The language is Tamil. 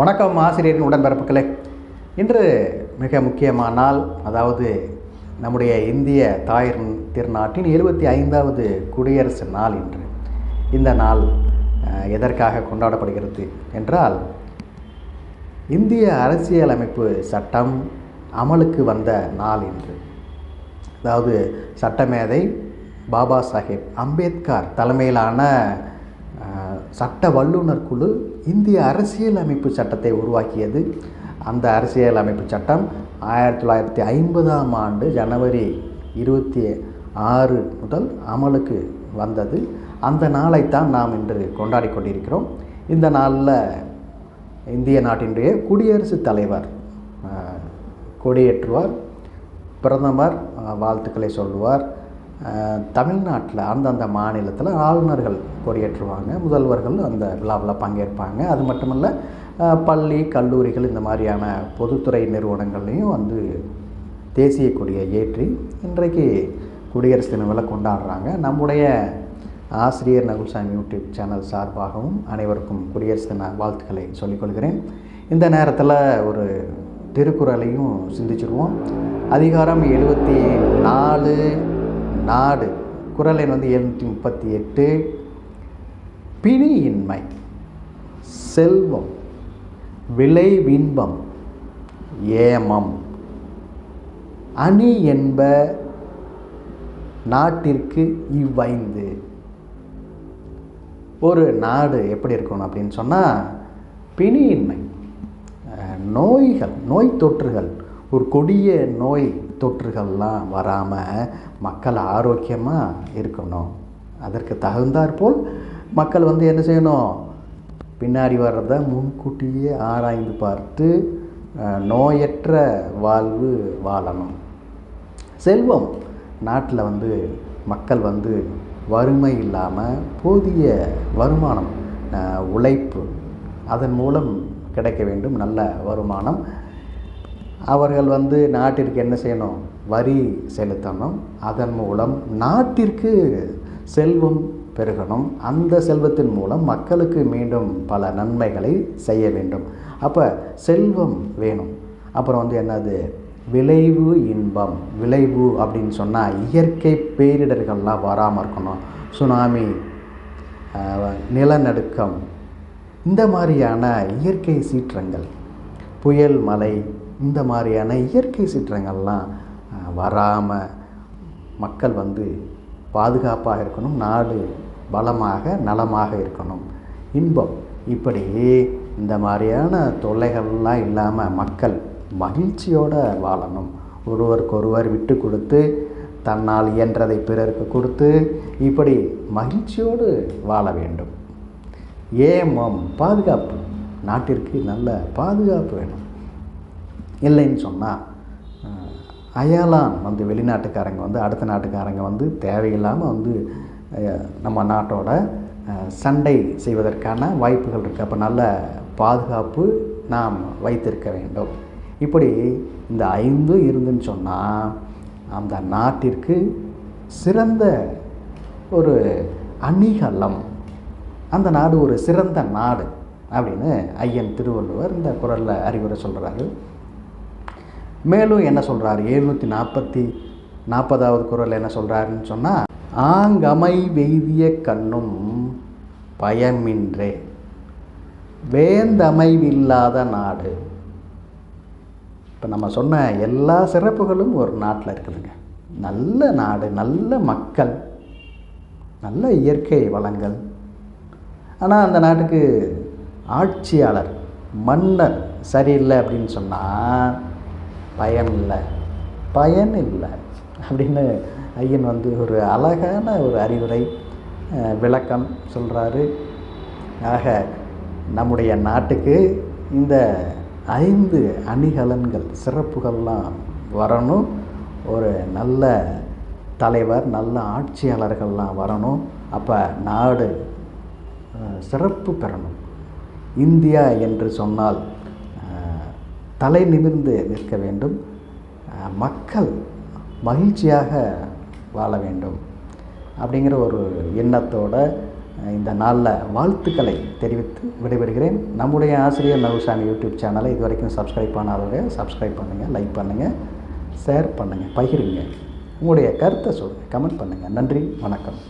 வணக்கம் ஆசிரியரின் உடன்பிறப்புகளே. இன்று மிக முக்கியமான நாள் அதாவது நம்முடைய இந்திய தாய் திருநாட்டின் எழுபத்தி ஐந்தாவது குடியரசு நாள் இன்று. இந்த நாள் எதற்காக கொண்டாடப்படுகிறது என்றால் இந்திய அரசியலமைப்பு சட்டம் அமலுக்கு வந்த நாள் இன்று. அதாவது சட்டமேதை பாபா சாஹேப் அம்பேத்கர் தலைமையிலான சட்ட வல்லுநர் குழு இந்திய அரசியலமைப்பு சட்டத்தை உருவாக்கியது. அந்த அரசியலமைப்பு சட்டம் ஆயிரத்தி தொள்ளாயிரத்தி ஐம்பதாம் ஆண்டு ஜனவரி இருபத்தி ஆறு முதல் அமலுக்கு வந்தது. அந்த நாளைத்தான் நாம் இன்று கொண்டாடி கொண்டிருக்கிறோம். இந்த நாளில் இந்திய நாட்டினுடைய குடியரசுத் தலைவர் கொடியேற்றுவார் பிரதமர் வாழ்த்துக்களை சொல்லுவார். தமிழ்நாட்டில் அந்தந்த மாநிலத்தில் ஆளுநர்கள் கொடியேற்றுவாங்க முதல்வர்கள் அந்த விழாவில் பங்கேற்பாங்க. அது மட்டுமல்ல பள்ளி கல்லூரிகள் இந்த மாதிரியான பொதுத்துறை நிறுவனங்கள்லையும் வந்து தேசிய கொடியை ஏற்றி இன்றைக்கு குடியரசு தின விழா கொண்டாடுறாங்க. நம்முடைய ஆசிரியர் நகுல்சாமி யூடியூப் சேனல் சார்பாகவும் அனைவருக்கும் குடியரசு தின வாழ்த்துக்களை சொல்லிக்கொள்கிறேன். இந்த நேரத்தில் ஒரு திருக்குறளையும் சிந்திச்சிருவோம். அதிகாரம் எழுபத்தி நாலு நாடு. குறள் எண் வந்து எழுநூற்றி முப்பத்தி எட்டு. பிணியின்மை. செல்வம். விளைவின்பம் ஏமம். அணி என்ப நாட்டிற்கு இவ்வைந்து. ஒரு நாடு எப்படி இருக்கணும் அப்படின்னு சொன்னால் பிணியின்மை. நோய்கள் நோய் தொற்றுகள். ஒரு கொடிய நோய் தொற்றுகள்லாம் வராமல் மக்கள் ஆரோக்கியமாக இருக்கணும். அதற்கு தகுந்தாற்போல் மக்கள் வந்து என்ன செய்யணும்? பின்னாடி வர்றதை முன்கூட்டியே ஆராய்ந்து பார்த்து நோயற்ற வாழ்வு வாழணும். செல்வம். நாட்டில் வந்து மக்கள் வந்து வறுமை இல்லாமல் போதிய வருமானம் உழைப்பு அதன் மூலம் கிடைக்க வேண்டும். நல்ல வருமானம். அவர்கள் வந்து நாட்டிற்கு என்ன செய்யணும்? வரி செலுத்தணும். அதன் மூலம் நாட்டிற்கு செல்வம் பெருகணும். அந்த செல்வத்தின் மூலம் மக்களுக்கு மீண்டும் பல நன்மைகளை செய்ய வேண்டும். அப்போ செல்வம் வேணும். அப்புறம் வந்து என்னது? விளைவு இன்பம். விளைவு அப்படின்னு சொன்னால் இயற்கை பேரிடர்கள்லாம் வராமல் இருக்கணும். சுனாமி நிலநடுக்கம். இந்த மாதிரியான இயற்கை சீற்றங்கள் புயல் மலை இந்த மாதிரியான இயற்கை சீற்றங்கள்லாம் வராமல் மக்கள் வந்து பாதுகாப்பாக இருக்கணும் நாடு பலமாக நலமாக இருக்கணும். இன்பம். இப்படி இந்த மாதிரியான தொல்லைகள்லாம் இல்லாமல் மக்கள் மகிழ்ச்சியோடு வாழணும். ஒருவருக்கொருவர் விட்டு கொடுத்து தன்னால் இயன்றதை பிறருக்கு கொடுத்து இப்படி மகிழ்ச்சியோடு வாழ வேண்டும். ஏமம் பாதுகாப்பு. நாட்டிற்கு நல்ல பாதுகாப்பு வேணும். இல்லைன்னு சொன்னால் அயலான் வந்து வெளிநாட்டுக்காரங்க வந்து அடுத்த நாட்டுக்காரங்க வந்து தேவையில்லாமல் வந்து நம்ம நாட்டோட சண்டை செய்வதற்கான வாய்ப்புகள் இருக்குது அப்போ நல்ல பாதுகாப்பு நாம் வைத்திருக்க வேண்டும். இப்படி இந்த ஐந்தும் இருந்துன்னு சொன்னால் அந்த நாட்டிற்கு சிறந்த ஒரு அணிகலம். அந்த நாடு ஒரு சிறந்த நாடு அப்படின்னு ஐயன் திருவள்ளுவர் இந்த குரலில் அறிவுரை சொல்கிறாரு மேலும் என்ன சொல்கிறார் எழுநூற்றி நாற்பத்தி நாற்பதாவது குரல் என்ன சொல்கிறாருன்னு சொன்னால் ஆங்கமை வெய்திய கண்ணும் பயமின்றே. வேந்தமைவில்லாத நாடு. இப்போ நம்ம சொன்ன எல்லா சிறப்புகளும் ஒரு நாட்டில் இருக்குதுங்க. நல்ல நாடு நல்ல மக்கள் நல்ல இயற்கை வளங்கள். ஆனால் அந்த நாட்டுக்கு ஆட்சியாளர் மன்னர் சரியில்லை அப்படின்னு சொன்னால் பயன் இல்லை பயன் இல்லை அப்படின்னு ஐயன் வந்து ஒரு அழகான ஒரு அறிவுரை விளக்கம் சொல்கிறாரு ஆக நம்முடைய நாட்டுக்கு இந்த ஐந்து அணிகலன்கள் சிறப்புகள்லாம் வரணும். ஒரு நல்ல தலைவர் நல்ல ஆட்சியாளர்கள்லாம் வரணும். அப்போ நாடு சிறப்பு பெறணும். இந்தியா என்று சொன்னால் தலை நிமிர்ந்து நிற்க வேண்டும். மக்கள் மகிழ்ச்சியாக வாழ வேண்டும். அப்படிங்கிற ஒரு எண்ணத்தோட இந்த நாளில் வாழ்த்துக்களை தெரிவித்து விடைபெறுகிறேன். நம்முடைய ஆசிரியர் நவுசாமி யூடியூப் சேனலை இது வரைக்கும் சப்ஸ்கிரைப் பண்ணாதவங்க சப்ஸ்கிரைப் பண்ணுங்கள் லைக் பண்ணுங்கள் ஷேர் பண்ணுங்கள் பகிருங்க. உங்களுடைய கருத்தை சொல்லுங்கள் கமெண்ட் பண்ணுங்கள் நன்றி வணக்கம்.